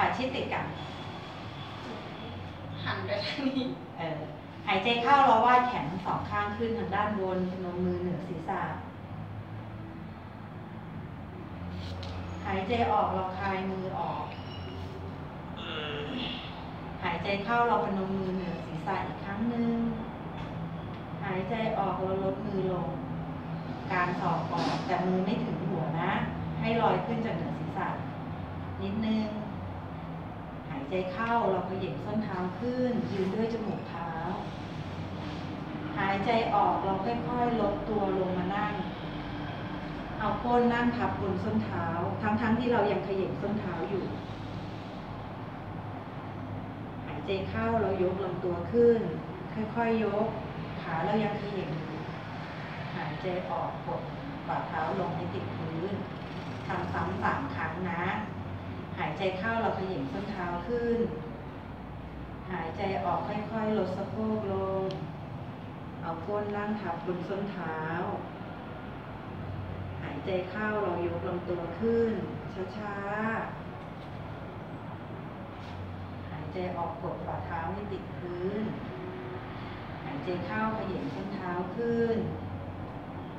ขาชิดติดกัน หันไปทางนี้ เออหายใจเข้าเราวาดแขนทั้งสองข้างขึ้นทางด้านบนพนมมือเหนือศีรษะหายใจออกเราคลายมือออก หายใจเข้าเราพนมมือเหนือศีรษะอีกครั้งหนึ่งหายใจออกเราลดมือลง การสอบออกแต่มือไม่ถึงหัวนะ ให้ลอยขึ้นจากเหนือศีรษะนิดนึงหาย ใจเข้าเราขยับส้นเท้าขึ้น ยืนด้วยจมูกเท้า หายใจออกเราค่อยๆลดตัวลงมานั่ง เอาก้นนั่งทับบนส้นเท้า ทั้งๆที่เรายังขยับส้นเท้าอยู่ หายใจเข้าเรายกลำตัวขึ้น ค่อยๆยก ขาเรายังขยับอยู่หายใจออกกดฝ่าเท้าลงให้ติดพื้นทำซ้ำสามครั้งนะ ใจเข้าเราขยับส้นเท้าขึ้น หายใจออกค่อยๆลดสะโพกลง เอาก้นล่างทับบนส้นเท้า หายใจเข้าเรายกลำตัวขึ้น ช้าๆ หายใจออกกดฝ่าเท้าให้ติดพื้น หายใจเข้าขยับส้นเท้าขึ้น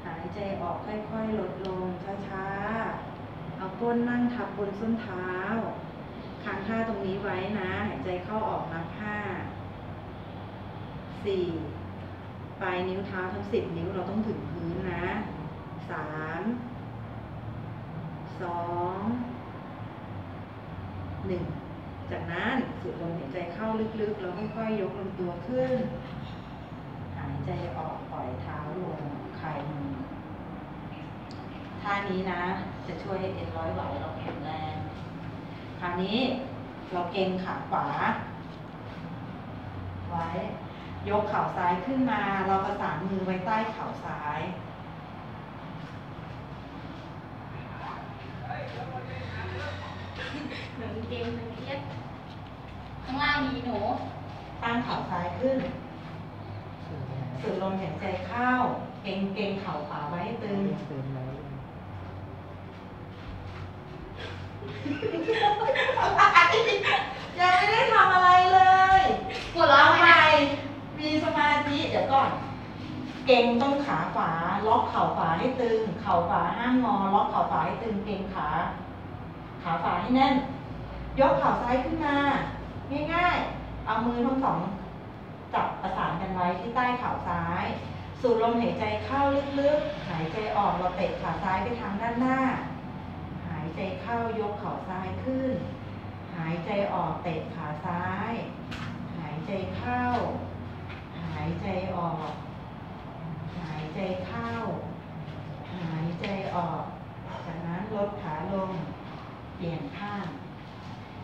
หายใจออกค่อยๆลดลงช้าๆ เอาก้นนั่งทับบนส้นเท้าค้างท่าตรงนี้ไว้นะ หายใจเข้าออกนับห้าสี่ปลายนิ้วเท้าทั้งสิบนิ้วเราต้องถึงพื้นนะสามสองหนึ่งจากนั้นสูดลมหายใจเข้าลึกๆ แล้วค่อยๆ ยกลำตัวขึ้น หายใจออกปล่อยเท้าลงคลายมือ ท่านี้นะ จะช่วยให้เอ็นร้อยไหวเราแข็งแรง คราวนี้เราเกรงขาขวา ไว้ ยกเข่าซ้ายขึ้นมา เราประสานมือไว้ใต้เข่าซ้ายเหมือนเกมเหมือนเครียดข้างล่างมีหนูตั้งเข่าซ้ายขึ้นสูดลมหายใจเข้า เกรงเกรงเข่าขวาไว้ให้ตึง ยังไม่ได้ทำอะไรเลยปวดร้าวไหมไมมีสมาธิเดี๋ยวก่อน เกรงต้นขาขวา ล็อกเข่าขวาให้ตึง เข่าขวาห้ามงอ ล็อกเข่าขวาให้ตึง เกรงขา ขาขวาให้แน่น ยกเข่าซ้ายขึ้นมา ง่ายๆ เอามือทั้งสอง จับประสานกันไว้ที่ใต้เข่าซ้าย สูดลมหายใจเข้าลึกๆ หายใจออกเราเตะขาซ้ายไปทางด้านหน้าายใจเข้ายกเข่าซ้ายขึ้น หายใจออกเตะขาซ้าย หายใจเข้า หายใจออก หายใจเข้า หายใจออก จากนั้นลดขาลง เปลี่ยนข้าง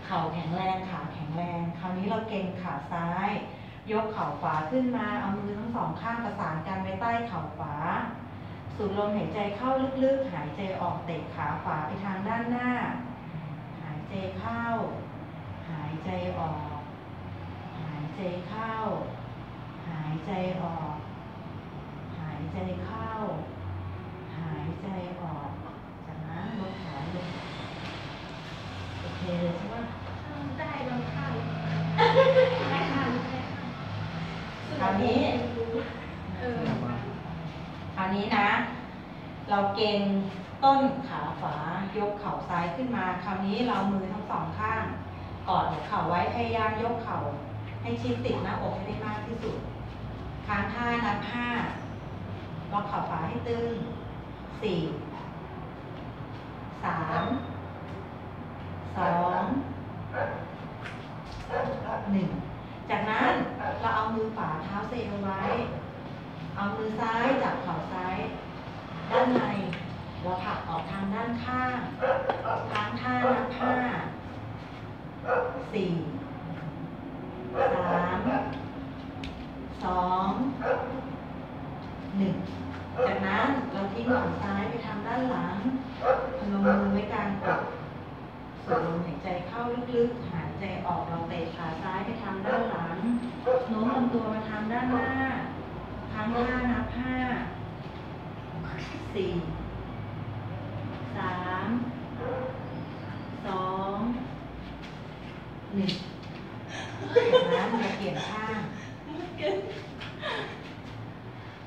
เข่าแข็งแรงขาแข็งแรง คราวนี้เราเก่งขาซ้าย ยกเข่าขวาขึ้นมา เอามือทั้งสองข้างประสานกันไว้ใต้เข่าขวา สูดลมหายใจเข้าลึกๆ หายใจออกเตะขาขวาไปทางด้านหน้า หายใจเข้า หายใจออก หายใจเข้า หายใจออก หายใจเข้า หายใจออก จากนั้นลดขาลงโอเคเลยใช่ปะ ได้บางข้างได้ข้างได้ คราวนี้ เออ คราวนี้นะ เราเก่งต้นขาขวายกเข่าซ้ายขึ้นมา คราวนี้เรามือทั้งสองข้าง กอดหัวเข่าไว้พยายามยกเข่า ให้ชิดติดหน้าอกให้ได้มากที่สุดค้างท่านับห้าล็อกเข่าขวาให้ตึงสี่สามสองหนึ่งจากนั้นเราเอามือขวาเท้าเซเอาไว้ เอามือซ้ายจับเข่าซ้าย ด้านในเราผลักออกทางด้านข้างค้างท่านับห้าสี่สามสองหนึ่งจากนั้นเราทิ้งฝั่งซ้ายไปทางด้านหลังพนมมือไว้กลางอกสูดลมหายใจเข้าลึกๆ หายใจออกเราเตะขาซ้ายไปทางด้านหลังโน้มลำตัวมาทางด้านหน้าครั้งห้านับห้า สี่สามสองหนึ่งจากนั้นจะเปลี่ยนข้าง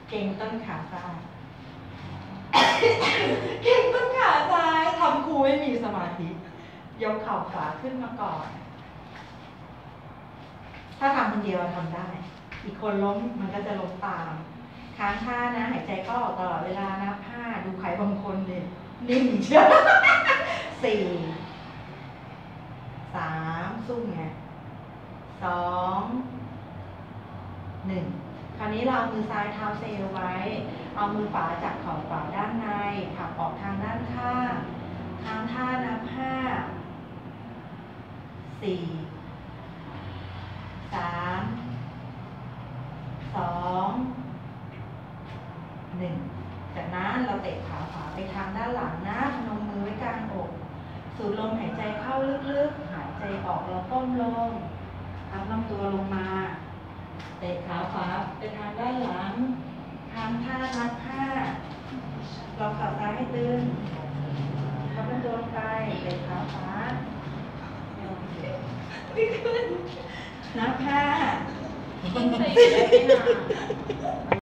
เก่งต้นขาซ้ายเก่งต้นขาซ้ายทำครูไม่มีสมาธิยกเข่าขวาขึ้นมาก่อน ถ้าทำคนเดียวทำได้ อีกคนล้มมันก็จะล้มตาม ค้างท่านะ หายใจเข้าออกตลอดเวลานะผ้าดูใครบางคนเนี่ยนิ่งเชียวสี่สามซุ่มไงสองหนึ่งคราวนี้เราเอามือซ้ายเท้าเซลไว้ เอามือขวาจับเข่าขวาด้านในผลักออกทางด้านข้างค้างท่านับห้าสี่สามสอง หนึ่งจากนั้นเราเตะขาขวาไปทางด้านหลังนะพนมมือไว้กลางอก สูดลมหายใจเข้าลึกๆ หายใจออกแล้วก้มลงพับลำตัวลงมา เตะขาขวาไปทางด้านหลังทำท่านับห้าเราขาซ้ายให้ตึงพับลำตัวลงไป เตะขาขวานับห้า